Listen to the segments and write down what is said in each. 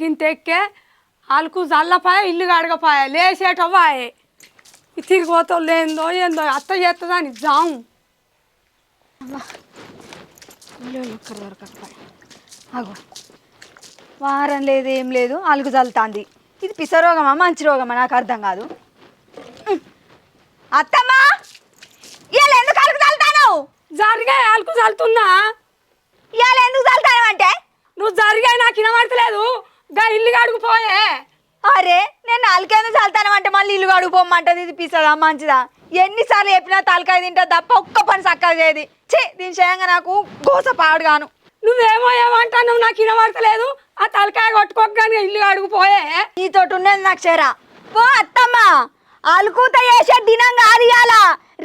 పొద్దు ఒడిసి గింత ఎక్కే అలుకు జల్లపాయ ఇల్లు కడగపాయ లేచేటవాయే తిరిగిపోతా లేందో ఏందో అత్త చేస్తుందని జాము. అగో వారం లేదు ఏం లేదు అలుగు చల్లుతాంది ఇది పిస రోగమా మంచి రోగమా నాకు అర్థం కాదు. అత్తమ్మా! ఇవాళ ఎందుకు అలుగు చల్లుతాను జరిగా చల్లుతున్నా ఇవాళ ఎందుకు చల్లుతాను అంటే నువ్వు జరిగా నాకు వినబడతలేదు. గా ఇల్లు కడుగుపోయే అరే నేను నాలుగైదు చల్లుతాను అంటే మళ్ళీ ఇల్లు కడుగుపోమంటది ఇది పిసదా మంచిదా? ఎన్నిసార్లు చెప్పినా తలకాయ తింటా తప్ప ఒక్క పని చక్కగా చేయది. ఛీ దీని చేయంగా నాకు గోస పాడుగాను. నువ్వేమో ఏమంటావు నాకు వినబడతలేదు. ఆ తలకాయ కొట్టుకోగానే ఇల్లు కడుగుపోయే నీతోటి ఉన్నది నాకు చేరా. పో అత్తమ్మ. అలుకుత చేసే దినం కాదు ఇవాళ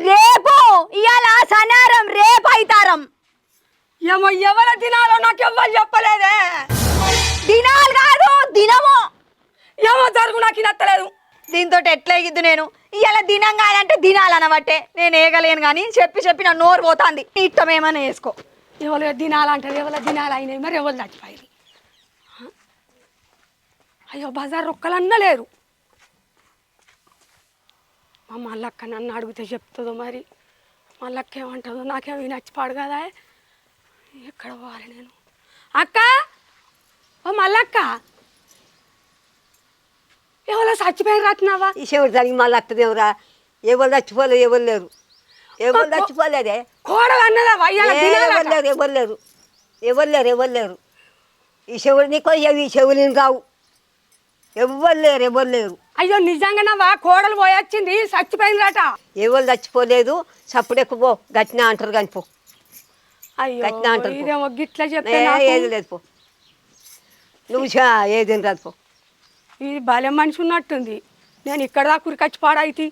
రేపు ఇవాళ సనారం రేపు అయితారం. ఏమో ఎవరి దినాలో నాకు ఎవ్వరు చెప్పలేదే. దినాలు కాదు దినము. ఏమో జరుగు నాకు వినత్తలేదు దీంతో ఎట్లా ఎగిద్దు నేను? ఇవాళ దినం కాదంటే దినాలు అనబట్టే. నేను ఏగలేను కానీ చెప్పి చెప్పి నా నోరు పోతాంది. నీ ఇష్టం ఏమైనా వేసుకో ఎవరు దినాలు అంటారు ఎవరి దినాలు అయినాయి? మరి ఎవరు చచ్చిపోయారు అయ్యో బజార్ ఒక్కలన్నా లేరు. మా మల్లక్క నన్ను అడిగితే చెప్తుందో మరి? మల్లక్క ఏమంటుందో నాకేమీ నచ్చిపాడు కదా? ఎక్కడ పోవాలి నేను? అక్క! ఓ మల్లక్క. ఎవరో చచ్చిపోయి రాతున్నావా ఈ శివుడు దానికి మళ్ళీ వస్తుందేమరా ఎవరు చచ్చిపోలేదు ఎవరు లేరు. ఎవరు చచ్చిపోలేదే? కోడలు అన్నదా ఏ, ఎవరు లేరు ఎవరు లేరు. ఎవరు లేరు ఎవరు లేరు. ఈ శివుడు నీకో ఈ శివుని కావు. ఎవరు లేరు ఎవరు లేరు. అయ్యో నిజంగానవా కోడలు పోయొచ్చింది చచ్చిపోయిందట ఎవరు చచ్చిపోలేదు సప్పుడెక్కు పో. గట్టిన అంటారు కానీ పో. అయ్యో అంటారు పో. ఇదేమో గిట్ల చెప్తే ఏ, నాకు ఏది లేదు పో. నువ్వు చా ఏది రాదు పో. ఇది భలే మనిషి ఉన్నట్టుంది. నేను ఇక్కడ దాకా ఉరికొచ్చి పాడైతి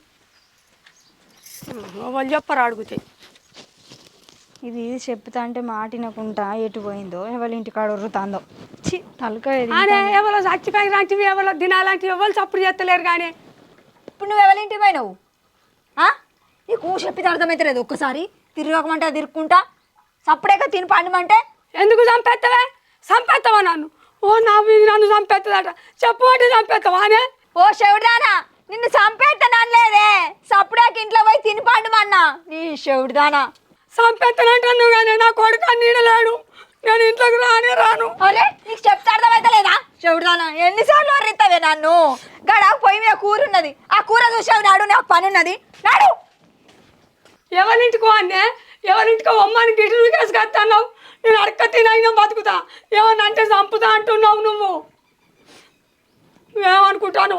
వాళ్ళు చెప్పరు అడిగితే. ఇది చెప్తా అంటే మాటినకుంటా ఎటు పోయిందో ఎవరి ఇంటికాడ ఉర్రుతాందో. చి తలకాయ ఎవరో చచ్చిపోయి లాంటివి ఎవరో దినాలాంటివి ఎవరు చప్పుడు చేస్తలేరు కానీ ఇప్పుడు నువ్వు ఎవరి ఇంటికి పోయినావు? ఆ? నీకు చెప్పితే అర్థమవుతలేదు ఒక్కసారి. తిరగకమంటే తిరుక్కుంటా. సప్పుడేక తిని పండమంటే? ఎందుకు చంపేస్తావే చంపేస్తావా నన్ను? ఓ నా మీద నన్ను చంపేస్తుందట చెప్పు అంటే చంపేస్తావా అనే? ఓ శివుడిదానా నిన్ను చంపేస్తానని లేదే సప్పుడేక ఇంట్లో పోయి తిని పండుమన్నా. నీ శివుడిదానా. చంపేస్తానంటాను కానీ నా కొడుకు నీడలేడు నేను ఇంట్లోకి రానే రాను. అరే నీకు చెప్తే అర్థమైతలేదా శివుడిదానా ఎన్నిసార్లు వర్రిస్తావే నన్ను? గడ పొయ్యి మీద కూర ఉన్నది. ఆ కూర చూసావు నాడు నాకు పని ఉన్నది నాడు ఎవరింటికో అన్నే ఎవరింటికో అమ్మని గిట్లు వేసుకొస్తున్నావు నేను అడక్క తినైనా బతుకుతా. ఏమన్నా అంటే చంపుతా అంటున్నావు నువ్వు. ఏమనుకుంటాను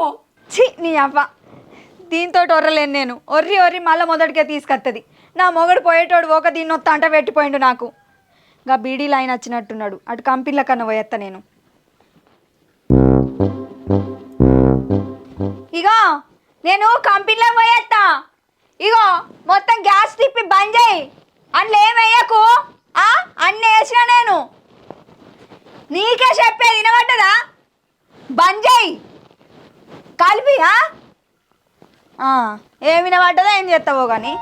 ఛీ నీ అవ్వ. దీంతో ఒర్రలేను నేను. ఒర్రి ఒర్రి మళ్ళీ మొదటికే తీసుకొస్తుంది నా మొగడు పోయేటోడు ఒక దీన్ని వస్తా అంట పెట్టిపోయిండు నాకు. గా బీడీ లైన్ వచ్చినట్టున్నాడు. అటు కంపెనీల కన్నా పోయేస్తా నేను. ఇగో నేను కంపెనీలో పోయేస్తా ఇగో మొత్తం గ్యాస్ తిప్పి బంద్ చేయి. అందులో ఏమయ్యకు ఆ? అన్నీ వేసిన నేను. నీకే చెప్పేది వినబడ్డదా? బంద్ చేయి. కలిపి ఏమి వినబడ్డదా ఏం వినబడ్డదో ఏం చేస్తావో కానీ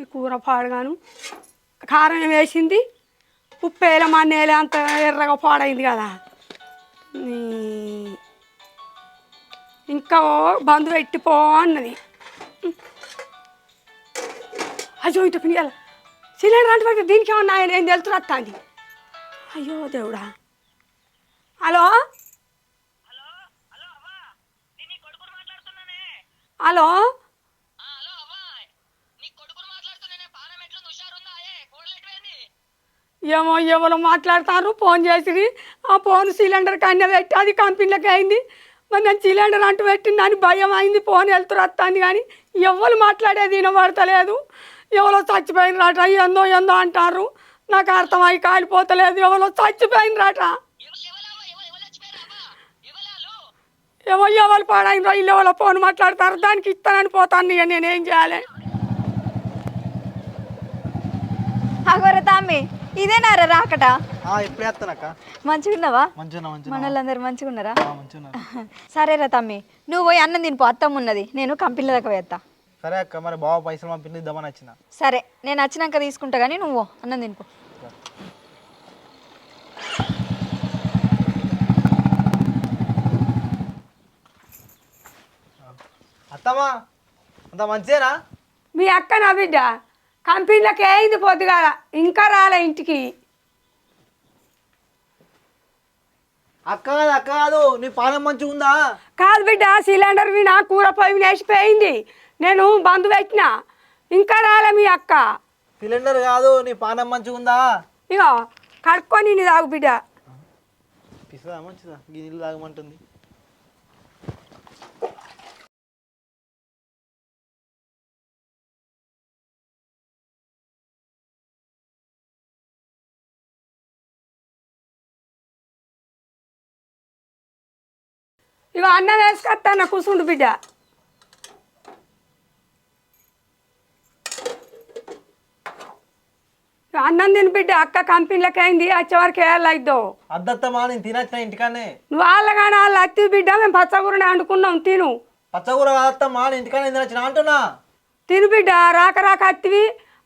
ఈ కూర పాడగాను. కారం వేసింది. ఉప్పు వేయలే మా అంత ఎర్రగా పాడైంది కదా. ఇంకా బంధు పెట్టిపో అన్నది. అయ్యో ఇటు పిల్లల సిలిండర్ అంటే దీనికి ఏమన్నా ఆయన ఏం తెలుసు వస్తుంది అయ్యో దేవుడా. హలో? హలో? ఏమో ఎవరో మాట్లాడతారు? ఫోన్ చేసి ఆ ఫోన్ సిలిండర్ కన్నా పెట్టి అది కంపెనీలకు అయింది. మరి నేను సిలిండర్ అంటూ పెట్టిందని భయం అయింది ఫోన్ వెళ్తురు వస్తుంది కానీ ఎవరు మాట్లాడేది వినబడతలేదు. ఎవరో చచ్చిపోయినరాట ఎందో ఏందో అంటారు. నాకు అర్థమై కాలిపోతలేదు. ఎవరో చచ్చిపోయిన రాట ఎవరు పాడైనరో ఇల్లు ఎవరో ఫోన్ మాట్లాడతారు. దానికి ఇస్తానని పోతాను ఇక నేనేం చేయాలి? అగోర తమ్మి ఇదేనారా రాకట? ఆ, ఎప్పుడు వేస్తానక్క. మంచిగున్నావా? మంచిగా మంచిగా సరేరా తమ్మి. నువ్వు పోయి అన్నం తినిపో అత్తమ్మ ఉన్నది. నేను కంపెనీల దాకా వేస్తా సరే అక్క మరి బావ పైసలు పంపింది ఇద్దామని వచ్చిన. సరే నేను వచ్చినాక తీసుకుంటా కానీ నువ్వు అన్నం తినుకో అత్తమ్మా అంత మంచిదేనా? మీ అక్క నా బిడ్డ. కంపెనీలోకి అయింది పొద్దుగాల. ఇంకా రాలే ఇంటికి. అక్క కాదు అక్క కాదు నీ పానం మంచిగా ఉందా? కాదు బిడ్డ సిలిండర్ విన కూర పొయ్యి వేసిపోయింది. నేను బంధు పెట్టిన. ఇంకా రాలే మీ అక్క. సిలిండర్ కాదు నీ పానం మంచిగా ఉందా? ఇగో కడుక్కొని తాగు బిడ్డ. పిసదా మంచిదా? నీళ్ళు తాగమంటుంది. ఇగో అన్నం వేసుకొస్తాను కూర్చుండు బిడ్డ. అన్నం తిని బిడ్డ అక్క కంపెనీలోకి అయింది వచ్చేవరకు వేయాలైద్దో అద్దత్తమ్మా నేను తినచ్చిన ఇంటికానే నువ్వు వాళ్ళగానే వాళ్ళు అత్తి బిడ్డ మేము పచ్చగురని వండుకున్నాం తిను. పచ్చకూర కాదత్తమ్మా నేను ఇంటికానే తినచ్చిన అంటున్నా. తిను బిడ్డ రాక రాక అత్తివి.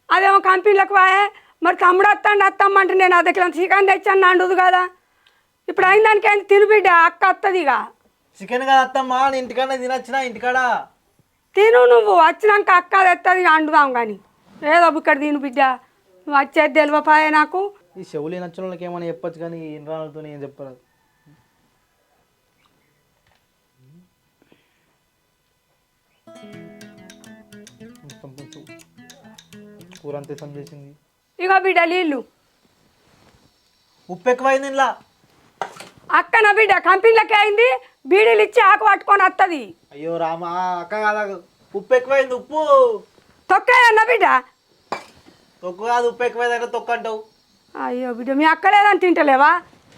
అదేమో కంపెనీలకు పోయే మరి తమ్ముడు వస్తాండి వస్తామంటే నేను కిలో చికెన్ తెచ్చాను అండుదు కదా. ఇప్పుడు అయిన దానికి తిను బిడ్డ అక్క వస్తుంది ఇక చికెన్ కాదత్తమ్మా నేను ఇంటికానే తినచ్చిన ఇంటికాడ. తిను నువ్వు వచ్చినాక అక్క తెస్తుంది అండుదాం కానీ ఏదో ఇక్కడ తిను బిడ్డ. నువ్వు వచ్చేది తెలియపాయే నాకు. ఈ చెవులు నచ్చిన వాళ్ళకి ఏమైనా చెప్పొచ్చు కానీ ఈ ఇంద్రాలతో ఏం చెప్పరాదు. కూర అంతే చేసింది ఇక బిడ్డ నీళ్ళు. ఉప్పు ఎక్కువైంది ఇంట్లో అక్క నా బిడ్డ కంపెనీలకి అయింది. బీడీలు ఇచ్చి ఆకు పట్టుకొని వస్తుంది అయ్యో రామా అక్క కాదా ఉప్పు ఎక్కువైంది ఉప్పు. తొక్కేదన్న బిడ్డ? తొక్కు కాదు ఉప్పు ఎక్కువైంది అంటే తొక్కు అంటావు. అయ్యో బిడ్డ మీ అక్క లేదని తింటలేవా?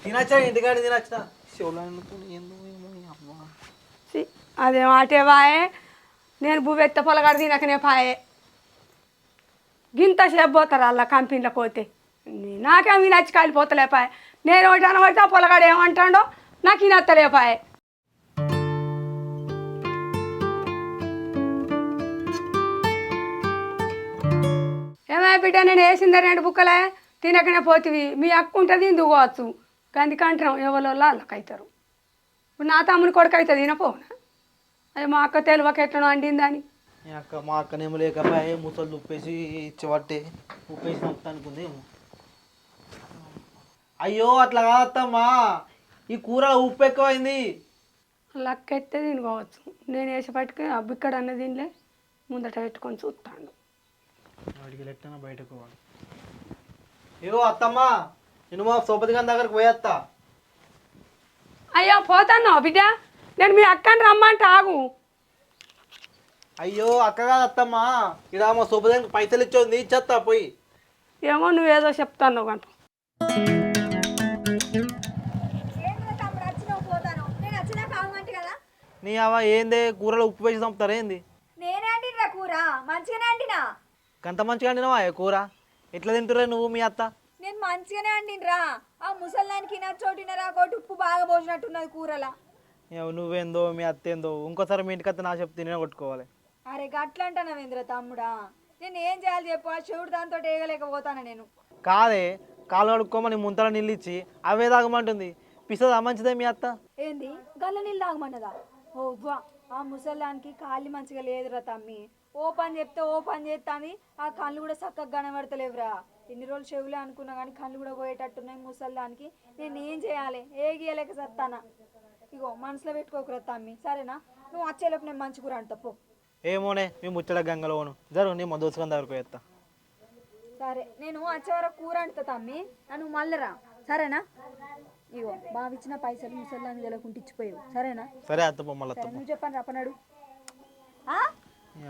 తినచ్చా ఇంటికాడ తినచ్చిన చెవులు అనుకుని ఏందో ఏమో ఈ అమ్మ. చి, అదేం ఆటే వాయే నేను బువ్వెత్త పొలగాడు తినకనే పాయే. గింత సేపు పోతారు అలా కంపెనీలో పోతే. నీ- నాకేమి నచ్చి కాలిపోతలే పాయే నేను ఒకటి అనబడితే ఆ పొలగాడు ఏమంటాడో నాకు ఈ నత్తలే ఏమై బిడ్డ నేను వేసిందే రెండు బుక్కలే తినకనే పోతివి. మీ అక్క ఉంటుంది ఇందుకోవచ్చు గందికంటాం ఎవరో వాళ్ళకైతారు ఇప్పుడు నా తమ్ముని కొడుకు అవుతుంది తినపోనా అది మా అక్క తెలివక ఎట్లనో అండిందని. ఈ అక్క మా అక్కనేమో లేకపోయే ముసలు ఉప్పేసి ఇచ్చిబట్టే ఉప్పేసి నొప్పు అనుకుంది అయ్యో అట్లా కాదత్తమ్మా. ఈ కూర ఉప్పు ఎక్కువైంది. లక్క ఎత్తే తినుకోవచ్చు నేను వేసి పట్టుకుని అబ్బు ఇక్కడ అన్న తినలే ముందట పెట్టుకొని చూస్తాను. వాడికి లెట్టన బయటకు ఇగో అత్తమ్మా నేను మా సోపతి గారి దగ్గరకు పోయేస్తా అయ్యో పోతాను బిడ్డ? నేను మీ అక్కని రమ్మంటే ఆగు. అయ్యో అక్క కాదు అత్తమ్మా. ఇక్కడ మా సోపతి గారికి పైసలు ఇచ్చింది ఇచ్చేస్తా పోయి. ఏమో నువ్వేదో చెప్తాను కంట నీ అవ ఏందే? కూరలో ఉప్పు వేసి చంపుతారా ఏంది? నేనే అంటిరా కూర? మంచిగానే అంటినా? గంత మంచిగా అండినవా ఏ కూర? ఎట్లా తింటురే నువ్వు మీ అత్త? నేను మంచిగానే అండినరా ఆ ముసల్దానికి నచ్చోటినరా కొట్టి ఉప్పు బాగా పోసినట్టున్నది కూరలా. నువ్వేందో మీ అత్త ఏందో ఇంకోసారి మీ ఇంటికి అత్త నా చెప్తే నేనే కొట్టుకోవాలి. అరే గట్లంటానవేంద్ర తమ్ముడా? నేను ఏం చేయాలి చెప్పు ఆ శివుడు దాంతో వేయగలేకపోతాను నేను? కాదే కాలు కడుక్కోమని ముంతల నీళ్ళు ఇచ్చి అవే తాగమంటుంది. పిసదా మంచిదే మీ అత్త? ఏంది? గల్ల నీళ్ళు తాగమన్నదా? ఓ ఆ ముసల్దానికి కాళ్ళు మంచిగా లేదురా తమ్మి. ఓ పని చెప్తే ఓ పని చేస్తాని ఆ కళ్ళు కూడా చక్కగా కనబడతలేవురా. ఎన్ని రోజులు చెవులే అనుకున్నా కానీ కళ్ళు కూడా పోయేటట్టున్నాయి ముసల్దానికి నేను ఏం చేయాలి? ఏ గీయలేక సత్తానా? ఇగో మనసులో పెట్టుకోకురా తమ్మి. సరేనా? నువ్వు వచ్చేలోపు నేను మంచి కూర అంటా పో. ఏమోనే మీ ముచ్చట గంగలోను జరుగు నీ మా దోసుకొని దగ్గరకు పోయేస్తా సరే నేను వచ్చే వరకు కూర అంటా తమ్మి. నన్ను మళ్ళరా సరేనా? ఇగో బావిచ్చిన పైసలు ముసల్దానికి తెలకుంటే ఇచ్చిపోయావు. సరేనా? సరే అత్త పో మళ్ళీ నువ్వు చెప్పండి రప్పనాడు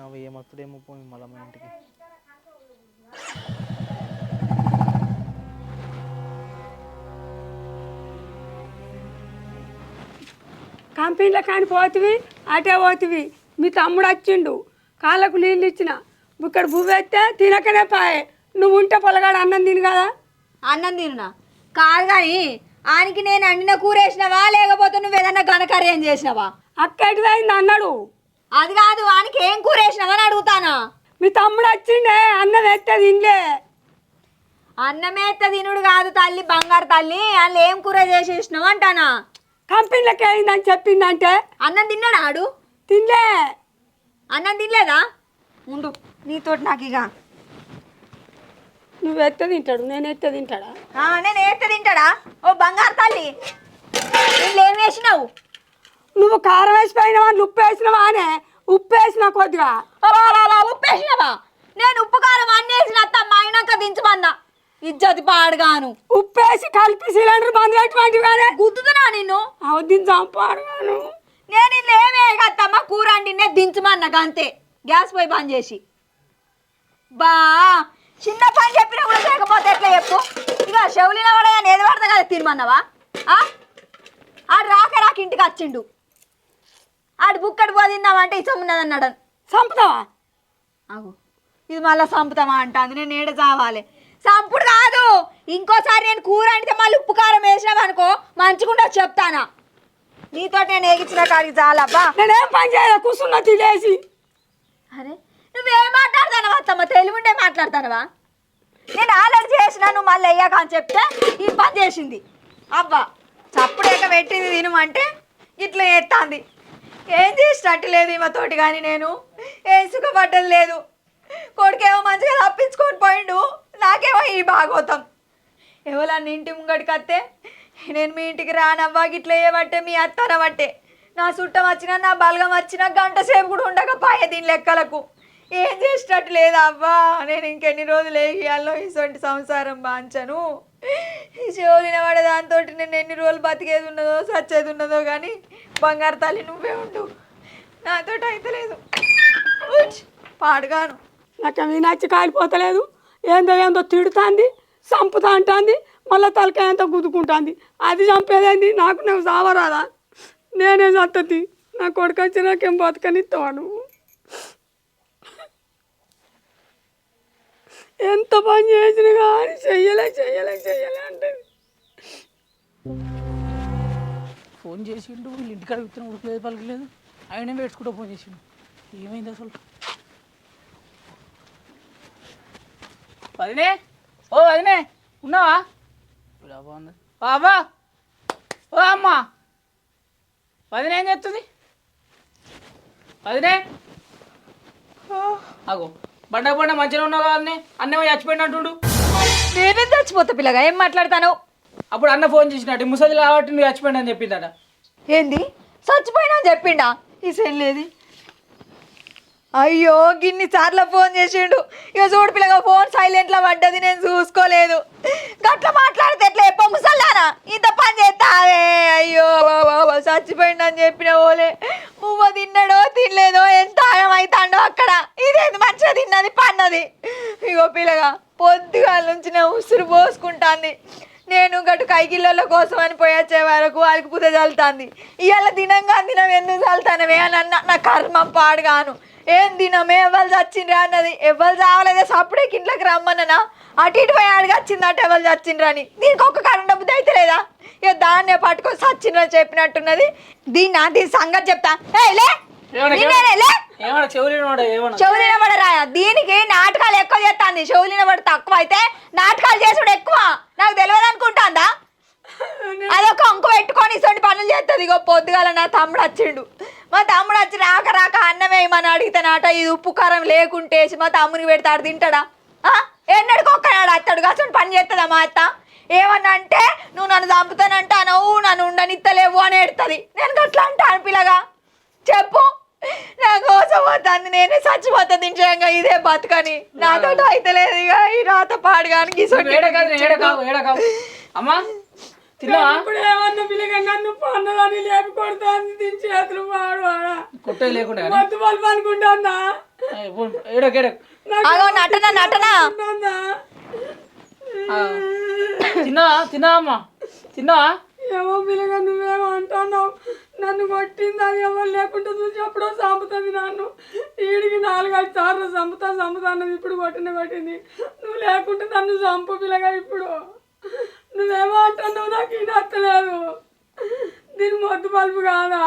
అవి ఏమొస్తాడేమో పోయి మళ్ళీ మా ఇంటికి. కంపెనీలో కానీ పోతివి అటే పోతివి. మీ తమ్ముడు వచ్చిండు కాళ్ళకు నీళ్ళు ఇచ్చిన. ఇక్కడ బువ్వెత్తే తినకనే పాయే. నువ్వు ఉంటే పొలగాడు అన్నం తిను కదా. అన్నం తినునా? కాదు కానీ ఆయనకి నేను అండిన కూర వేసినావా లేకపోతే నువ్వు ఏదన్నా ఘనకార్యం చేసినావా? అక్క ఎటువైంది అన్నాడు. అది కాదు వానికి ఏం కూర వేసినావని అడుగుతానా? మీ తమ్ముడు వచ్చిండే అన్నం ఎత్తే తినలే. అన్నమేత్త తినుడు కాదు తల్లి బంగారు తల్లి వాళ్ళు ఏం కూర చేసేసినావు అంటానా? కంపెనీలకి అయిందని చెప్పిందంటే? అన్నం తిన్నాడా ఆడు? తినలే. అన్నం తినలేదా? ఉండు నీతోటి నాకు ఇక. నువ్వు ఎత్తే తింటాడు నేను ఎత్తే తింటాడా? ఆ, నేను ఏత్త తింటాడా? ఓ బంగారు తల్లి వీళ్ళు ఏం వేసినావు? నువ్వు కారం వేసి పోయినవా ఉప్పు వేసినవా అనే? ఉప్పు వేసిన కొద్దిగా. ఉప్పు వేసినావా? నేను ఉప్పు కారం అన్ని వేసిన అత్తమ్మ అయినాక దించమన్నా. ఇజ్జతి పాడుగాను. ఉప్పు వేసి కలిపి సిలిండర్ బంద్ పెట్టమంటివానే గుద్దుతున్నా నిన్ను? అవద్దని చంపాడుగాను నేను ఇల్లు ఏమే కత్తమ్మ కూర అండినే దించమన్నా అంతే గ్యాస్ పోయి బంద్ చేసి. బా చిన్న పని చెప్పినా కూడా చేయకపోతే ఎట్లా చెప్పు? ఇక షవులిన కూడా ఏది పడతా కదా తినమన్నావా? ఆ? రాక రాక ఇంటికి వచ్చిండు. ఆడు బుక్కడి పోదిందామంటే ఇచ్చమున్నది అన్నాడు. చంపుతావా అవు ఇది మళ్ళీ సంపుతామా అంటాంది. నేను ఏడ చావాలి? సంపుడు కాదు. ఇంకోసారి నేను కూర అంటే మళ్ళీ ఉప్పు కారం వేసినావు అనుకో మంచిగుండా చెప్తానా? నీతో నేను ఏగిచ్చిన కాడికి చాలబ్బా. నేనేం పని చేయాలి కూర్చున్నా తినేసి. అరే నువ్వేం మాట్లాడతానవా అత్తమ్మ? తెలివి ఉండే మాట్లాడతానవా? నేను ఆల్రెడీ చేసిన నువ్వు మళ్ళీ అయ్యాక అని చెప్తే ఈ పని చేసింది. అబ్బా చప్పుడేక పెట్టింది తినమంటే ఇట్లా ఎత్తాంది ఏం చేసినట్టు లేదు ఈమెతోటి కానీ నేను. ఏం సుఖపడ్డం లేదు. కొడుకేమో మంచిగా తప్పించుకొని పోయిండు. నాకేమో ఈ భాగవతం. ఎవరన్నా ఇంటి ముంగడికి వస్తే నేను మీ ఇంటికి రానవ్వా గిట్ల ఏమంటే మీ అత్తనవట్టే నా చుట్టం వచ్చినా నా బలగం వచ్చినా గంట సేపు కూడా ఉండకపోయే దీని లెక్కలకు. ఏం చేసినట్టు లేదా అవ్వా. నేను ఇంకెన్ని రోజులు వేయాలో ఇటువంటి సంసారం బాంచను. చెవులిన పడే దాంతో నేను ఎన్ని రోజులు బతికేది ఉన్నదో సచ్చేది ఉన్నదో కానీ బంగారు తల్లి నువ్వే ఉండు. నాతో అయితలేదు పాడుగాను. నాకు అవి నచ్చి కాలిపోతలేదు. ఏందో ఏందో తిడుతాంది చంపుతా అంటాంది మళ్ళీ తలకాయ ఎంత గుద్దుకుంటాంది. అది చంపేదేంది? నాకు నువ్వు సావరాదా నేనే చత్తతి నా కొడుకు వచ్చి నాకేం బతకనిస్తావా నువ్వు? ఎంత పని చేసినా కానీ చెయ్యలే చెయ్యలే చెయ్యలే అంటది. ఫోన్ చేసిండు వీళ్ళు ఇంటికాడ విత్తనం ఉడకలేదు పలకలేదు. ఆయన వేసుకుంటూ ఫోన్ చేసిండు. ఏమైంది అసలు? వదినే ఓ వదినే ఉన్నావా? బాబా ఉన్నది బాబా ఓ అమ్మా. వదిన ఏం చేస్తుంది? వదినే. అగో బండ బండ మంచిగా ఉన్నావు కదా అన్నీ అన్నేమో చచ్చిపోయినట్టుండు నేనే చచ్చిపోతా పిల్లగా? ఏం మాట్లాడతాను? అప్పుడు అన్న ఫోన్ చేసినట్టు ముసలి కాబట్టి నువ్వు చచ్చిపోయినా అని చెప్పిందట. ఏంది? చచ్చిపోయినా అని చెప్పిండా? ఈ సెల్లేది అయ్యో గిన్ని సార్లు ఫోన్ చేసిండు. ఇక చూడు పిల్లగా ఫోన్ సైలెంట్లో పడ్డది నేను చూసుకోలేదు. గట్ల మాట్లాడితే ఎట్లా ఎప్ప ముసల్లానా ఇంత పని చేస్తావే అయ్యో బాబా చచ్చిపోయిండు అని చెప్పిన ఓలే. మువ్వ తిన్నాడో తినలేదో ఎంత ఆయం అవుతాడో అక్కడ. ఇదేంది మంచిగా తిన్నది పన్నది ఇగో పిల్లగా పొద్దుగాల నుంచి నా ఉసురు పోసుకుంటాంది. నేను గటు కైకిళ్ళలో కోసం అని పోయొచ్చే వరకు వాళ్ళకి పూజ చల్లుతాంది. ఇవాళ దినంగా దినం ఎందుకు చల్లుతానవే అని అన్న నా కర్మం పాడుగాను. ఏం దినమే ఎవరు చచ్చిండ్రా అన్నది? ఎవరు చావలేదే? సప్పుడేకి ఇంట్లోకి రమ్మన్ననా? అటు ఇటు పోయి అడిగి వచ్చిందట ఎవరు చచ్చిండ్రా అని. దీనికి ఒక్క కరెంట్ డబ్బు అయితే లేదా? ఇక దాన్నే పట్టుకొని చచ్చిండ్రా చెప్పినట్టున్నది. దీన్ని దీని సంగతి చెప్తా. ఏ లే! ఏమన్నా నిన్నేనే, లే! ఏమన్నా చెవులు ఏమన్నా? చెవులిన పడరాయా దీనికి నాటకాలు ఎక్కువ చేస్తాంది. చెవులిన పడి తక్కువ. అయితే నాటకాలు చేసుడు ఎక్కువ. నాకు తెలియదు అనుకుంటాందా? అదొక అంకు పెట్టుకొని ఇటువంటి పనులు చేస్తుంది ఇగో పొద్దుగాల నా తమ్ముడు వచ్చిండు. మా తమ్ముడు వచ్చి రాక రాక అన్నం వేయమని అడిగితే నాట ఇది ఉప్పు కారం లేకుంటే మా తమ్మునికి పెడతాడు తింటాడా? ఎన్నడికి ఒక్కనాడు అత్తడు అసలు పని చేస్తుందా మా అత్త? ఏమన్నా అంటే నువ్వు నన్ను చంపుతానంటానవు నన్ను ఉండనిత్తలేవు అని ఎడుతుంది నేను గట్లా అంటాను పిల్లగా చెప్పు. నా కోసం పోతుంది నేనే చచ్చిపోతా నిజంగా ఇదే బతుకని. నాతో అయితే లేదు ఇక ఈ రాత పాడగానికి అమ్మా లేపి కొడుతాంది దీని చేతులు వాడు కొట్టే లేకుండా మొత్తం నటన నటన? అమ్మా? తిన్నావా? ఏమో పిల్లగా నువ్వేమో అంటున్నావు. నన్ను కొట్టింది అది ఎవరు లేకుండా చూసి ఎప్పుడో చంపుతుంది నన్ను. ఈడికి నాలుగైదు సార్లు చంపుతా చంపుతా అన్నది ఇప్పుడు కొట్టిన కొట్టింది. నువ్వు లేకుంటే నన్ను చంపు పిల్లగా ఇప్పుడు. నువ్వేమో అంటున్నావు నాకు ఇది అత్తలేదు. దీని మొద్దు బల్బు కాదా?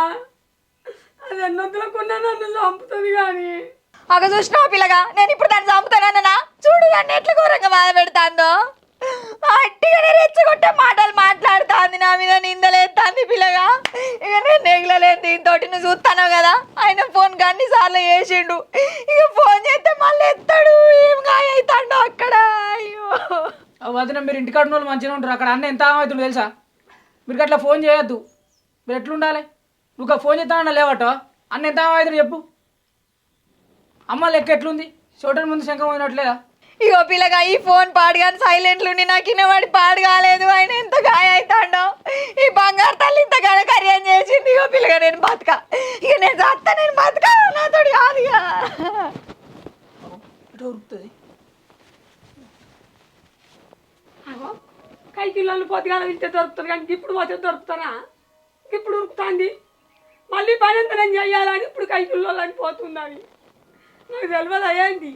అది ఎన్నొద్దులకున్నా నన్ను చంపుతుంది కానీ. అగ చూసినా పిల్లగా? నేను ఇప్పుడు దాన్ని చంపుతానన్నా చూడు దాన్ని ఎట్లా ఘోరంగా బాధ పెడతాందో. అట్టిగానే రెచ్చగొట్టే మాటలు మాట్లాడుతాంది నా మీద నిందలేస్తాంది పిల్లగా. ఇక నేను నెగలలేదు దీంతో నువ్వు చూస్తాను కదా? ఆయన ఫోన్ అన్ని సార్లు చేసిండు. ఇక ఫోన్ చేస్తే మళ్ళీ ఎత్తాడు. ఏం గాయ అవుతాడు అక్కడ? అయ్యో. వదిన మీరు ఇంటికాడ వాళ్ళు మంచిగా ఉంటారు. అక్కడ అన్న ఎంత అవుతుందో తెలుసా? మీరు అట్లా ఫోన్ చేయొద్దు. మీరు ఎట్లుండాలి? నువ్వు ఫోన్ చేస్తానన్నా లేవట. అన్న ఎంత అవుతుంది చెప్పు. అమ్మ లెక్క ఎట్లుంది? చూడని ముందు శంఖం పోయినట్లేదా? ఇగో పిల్లగా ఈ ఫోన్ పాడు కానీ సైలెంట్లు ఉండి నాకు ఇన్నవాడి పాడు కాలేదు. ఆయన ఎంత గాయ అవుతాడో. ఈ బంగారు తల్లి ఇంత గడకర్యం చేసింది. ఇగో పిల్లగా నేను బతక. ఇక నేను చస్తా నేను బతక. నాతోటి కాదు ఇక ఎటు ఉరుకుతుంది అగో కైకిళ్ళు పొద్దుగాల వింటే దొరుకుతుంది కానీ ఇప్పుడు పోతే దొరుకుతారా? ఇప్పుడు ఉరుకుతుంది. మళ్ళీ పని ఎంత నేను చేయాలని ఇప్పుడు కైకిళ్ళు అని పోతుంది అవి నాకు తెలియదు అయ్యింది